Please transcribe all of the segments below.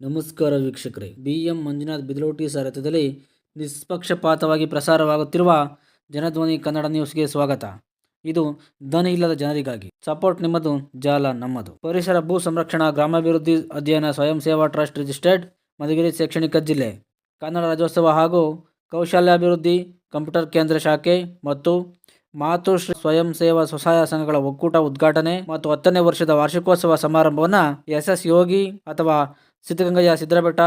ನಮಸ್ಕಾರ ವೀಕ್ಷಕರೇ. B M Manjunath Bidaloti ಸಾರಥ್ಯದಲ್ಲಿ ನಿಷ್ಪಕ್ಷಪಾತವಾಗಿ ಪ್ರಸಾರವಾಗುತ್ತಿರುವ ಜನಧ್ವನಿ ಕನ್ನಡ ನ್ಯೂಸ್ಗೆ ಸ್ವಾಗತ. ಇದು ಧ್ವನಿ ಇಲ್ಲದ ಜನರಿಗಾಗಿ. ಸಪೋರ್ಟ್ ನಿಮ್ಮದು, ಜಾಲ ನಮ್ಮದು. ಪರಿಸರ ಭೂ ಸಂರಕ್ಷಣಾ ಗ್ರಾಮಾಭಿವೃದ್ಧಿ ಅಧ್ಯಯನ ಸ್ವಯಂ ಸೇವಾ ಟ್ರಸ್ಟ್ ರಿಜಿಸ್ಟರ್ಡ್, ಮಧುಗಿರಿ ಶೈಕ್ಷಣಿಕ ಜಿಲ್ಲೆ. ಕನ್ನಡ ರಾಜ್ಯೋತ್ಸವ ಹಾಗೂ ಕೌಶಲ್ಯಾಭಿವೃದ್ಧಿ ಕಂಪ್ಯೂಟರ್ ಕೇಂದ್ರ ಶಾಖೆ ಮತ್ತು ಮಾತೃಶ್ರೀ ಸ್ವಯಂ ಸೇವಾ ಸ್ವಸಹಾಯ ಸಂಘಗಳ ಒಕ್ಕೂಟ ಉದ್ಘಾಟನೆ ಮತ್ತು ಹತ್ತನೇ ವರ್ಷದ ವಾರ್ಷಿಕೋತ್ಸವ ಸಮಾರಂಭವನ್ನು ಎಸ್ ಎಸ್ ಯೋಗಿ ಅಥವಾ ಸಿದ್ಧಗಂಗಯ್ಯ ಸಿದ್ದರಬೆಟ್ಟ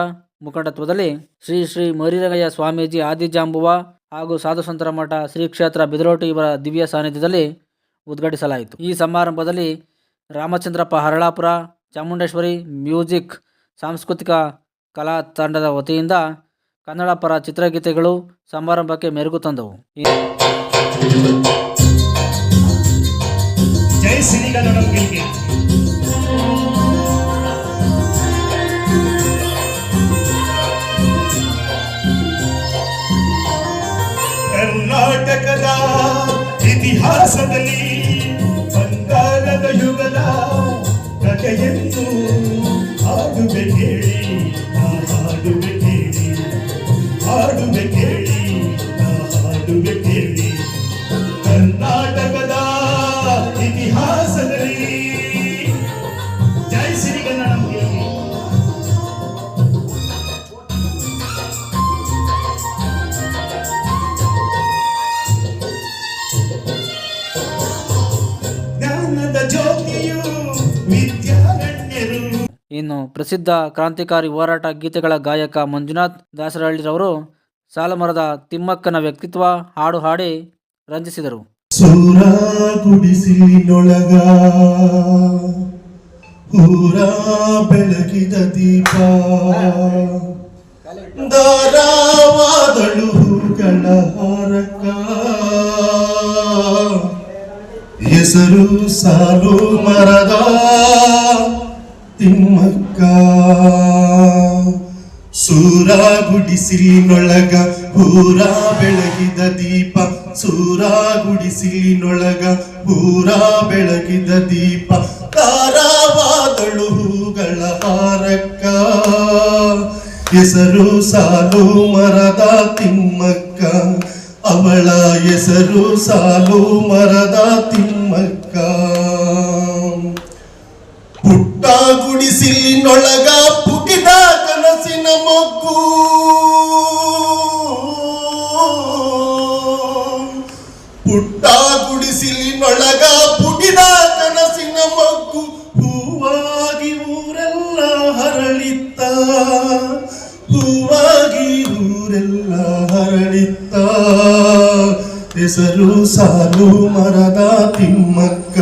ಮುಖಂಡತ್ವದಲ್ಲಿ ಶ್ರೀ ಶ್ರೀ ಮರಿರಂಗಯ್ಯ ಸ್ವಾಮೀಜಿ ಆದಿಜಾಂಬುವ ಹಾಗೂ ಸಾಧು ಸಂತರ ಮಠ ಶ್ರೀ ಕ್ಷೇತ್ರ ಬಿದರೋಟಿ ಇವರ ದಿವ್ಯ ಸಾನ್ನಿಧ್ಯದಲ್ಲಿ ಉದ್ಘಾಟಿಸಲಾಯಿತು. ಈ ಸಮಾರಂಭದಲ್ಲಿ ರಾಮಚಂದ್ರಪ್ಪ ಹರಳಾಪುರ, ಚಾಮುಂಡೇಶ್ವರಿ ಮ್ಯೂಸಿಕ್, ಸಾಂಸ್ಕೃತಿಕ ಕಲಾ ತಂಡದ ವತಿಯಿಂದ ಕನ್ನಡ ಪರ ಚಿತ್ರಗೀತೆಗಳು ಸಮಾರಂಭಕ್ಕೆ ಮೆರುಗು ತಂದವು. ಜೈ ಇತಿಹಾಸದಲ್ಲಿ ಬಂಗಾರದ ಯುಗದ ಕಥೆಯೆಂದು ಹಾಡುವೆ ಕೇಳಿ. ಜ್ಞಾನದ ಜ್ಯೋತಿಯು ವಿದ್ಯಾರಣ್ಯರು ಇನ್ನು ಪ್ರಸಿದ್ಧ ಕ್ರಾಂತಿಕಾರಿ ಹೋರಾಟ ಗೀತೆಗಳ ಗಾಯಕ ಮಂಜುನಾಥ್ ದಾಸರಹಳ್ಳಿರವರು ಸಾಲಮರದ ತಿಮ್ಮಕ್ಕನ ವ್ಯಕ್ತಿತ್ವ ಹಾಡು ಹಾಡಿ ರಂಜಿಸಿದರು. ಸೂರ ಗುಡಿಸಿನೊಳಗ ಬೆಳಗಿದ ದೀಪ. ಹೂಗಳ ಹೆಸರು ಸಾಲು ಮರದ ತಿಮ್ಮಕ್ಕ. ಸೂರ ಗುಡಿಸಿಲಿನೊಳಗ ಹೂರ ಬೆಳಗಿದ ದೀಪ ಸೂರ ಗುಡಿಸಿಲಿನೊಳಗ ಹೂರ ಬೆಳಗಿದ ದೀಪ. ತಾರಾವಾದಳು ಹೂಗಳ ಹಾರಕ್ಕ. ಹೆಸರು ಸಾಲು ಮರದ ತಿಮ್ಮಕ್ಕ. ಅವಳ ಹೆಸರು ಸಾಲು ಮರದ ತಿಮ್ಮಕ್ಕ. ಪುಟ್ಟ ಗುಡಿಸಿಲಿನೊಳಗ ಪುಗಿದ ಕನಸಿನ ಮಗ್ಗು. ಪುಟ್ಟ ಗುಡಿಸಿಲಿನೊಳಗ ಪುಗಿದ ಕನಸಿನ ಮಗ್ಗು. ಹೂವಾಗಿ ಊರೆಲ್ಲ ಹರಳಿತ್ತ. ಹೂವಾಗಿ ಊರೆಲ್ಲ ಹರಳಿತ್ತ. ಹೆಸರು ಸಾಲು ಮರದ ತಿಮ್ಮಕ್ಕ.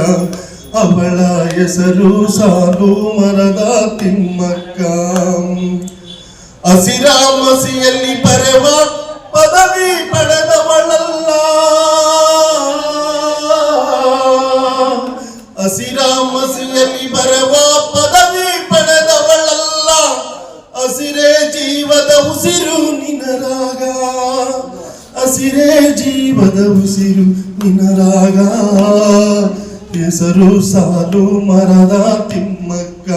ಅವಳ ಹೆಸರು ಸಾಲು ಮರದ ತಿಮ್ಮಕ್ಕ. ಹಸಿರಾಮಸಿಯಲ್ಲಿ ಬರೆವ ಪದವಿ ಪಡೆದವಳಲ್ಲ. ಹಸಿರಾಮಸಿಯಲ್ಲಿ ಬರೆವ ಪದವಿ ಪಡೆದವಳಲ್ಲ. ಹಸಿರೇ ಜೀವದ ಉಸಿರು ನಿನರಾಗ. ಹಸಿರೇ ಜೀವದ ಉಸಿರು ನಿನರಾಗ ಹೆಸರು ಸಾಲು ಮರದ ತಿಮ್ಮಕ್ಕ.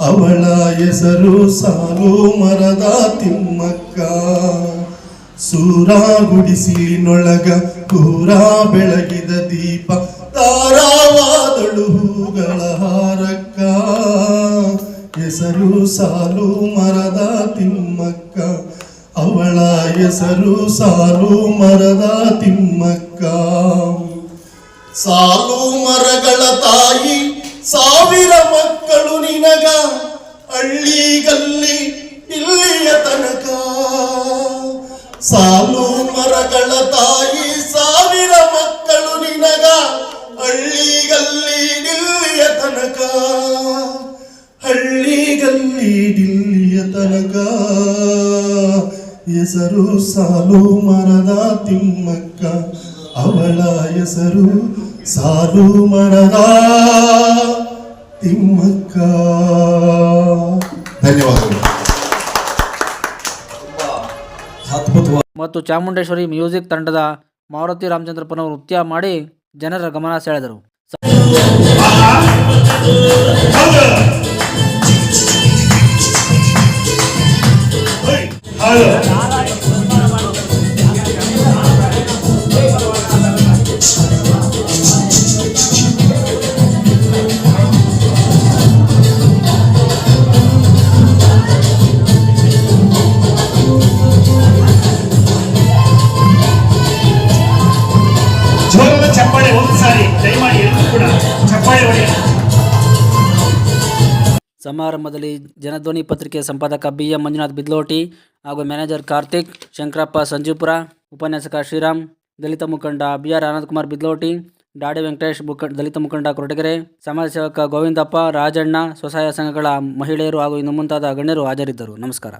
ಅವಳ ಹೆಸರು ಸಾಲು ಮರದ ತಿಮ್ಮಕ್ಕ. ಸೂರ ಗುಡಿಸಿನೊಳಗ ಕೂರ ಬೆಳಗಿದ ದೀಪ. ತಾರಾವಾದಳು ಹೂಗಳ ಹಾರಕ್ಕ. ಹೆಸರು ಸಾಲು ಮರದ ತಿಮ್ಮಕ್ಕ. ಅವಳ ಹೆಸರು ಸಾಲು ಮರದ ತಿಮ್ಮಕ್ಕ. ಸಾಲು ಮರಗಳ ತಾಯಿ, ಸಾವಿರ ಮಕ್ಕಳು ನಿನಗ, ಹಳ್ಳಿಗಲ್ಲಿ ಇಲ್ಲಿಯ ತನಕ. ಸಾಲು ಮರಗಳ ತಾಯಿ, ಸಾವಿರ ಮಕ್ಕಳು ನಿನಗ, ಹಳ್ಳಿಗಲ್ಲಿ ಇಲ್ಲಿಯ ತನಕ. ಹಳ್ಳಿಗಲ್ಲಿ ಇಲ್ಲಿಯ ತನಕ. ಹೆಸರು ಸಾಲು ಮರದ ತಿಮ್ಮಕ್ಕ ಅವಳ ಹೆಸರು ಸಾಲು ಮರದ ತಿಮ್ಮಕ್ಕ. ಧನ್ಯವಾದಗಳು. ಮತ್ತು ಚಾಮುಂಡೇಶ್ವರಿ ಮ್ಯೂಸಿಕ್ ತಂಡದ ಮಾರುತಿ ರಾಮಚಂದ್ರಪ್ಪನವರು ನೃತ್ಯ ಮಾಡಿ ಜನರ ಗಮನ ಸೆಳೆದರು. 哎呦。ಸಮಾರಂಭದಲ್ಲಿ ಜನಧ್ವನಿ ಪತ್ರಿಕೆಯ ಸಂಪಾದಕ ಬಿ ಎಂ ಮಂಜುನಾಥ್ ಬಿದ್ಲೋಟಿ ಹಾಗೂ ಮ್ಯಾನೇಜರ್ ಕಾರ್ತಿಕ್ ಶಂಕರಪ್ಪ ಸಂಜೀಪುರ ಉಪನ್ಯಾಸಕ ಶ್ರೀರಾಮ್, ದಲಿತ ಮುಖಂಡ ಬಿ ಆರ್ ಆನಂದಕುಮಾರ್ ಬಿದ್ಲೋಟಿ ಡಾಡಿ ವೆಂಕಟೇಶ್ ಮುಖ, ದಲಿತ ಮುಖಂಡ ಕೊರಟಗೆರೆ, ಸಮಾಜ ಸೇವಕ ಗೋವಿಂದಪ್ಪ, ರಾಜಣ್ಣ, ಸ್ವಸಹಾಯ ಸಂಘಗಳ ಮಹಿಳೆಯರು ಹಾಗೂ ಇನ್ನು ಮುಂತಾದ ಗಣ್ಯರು ಹಾಜರಿದ್ದರು. ನಮಸ್ಕಾರ.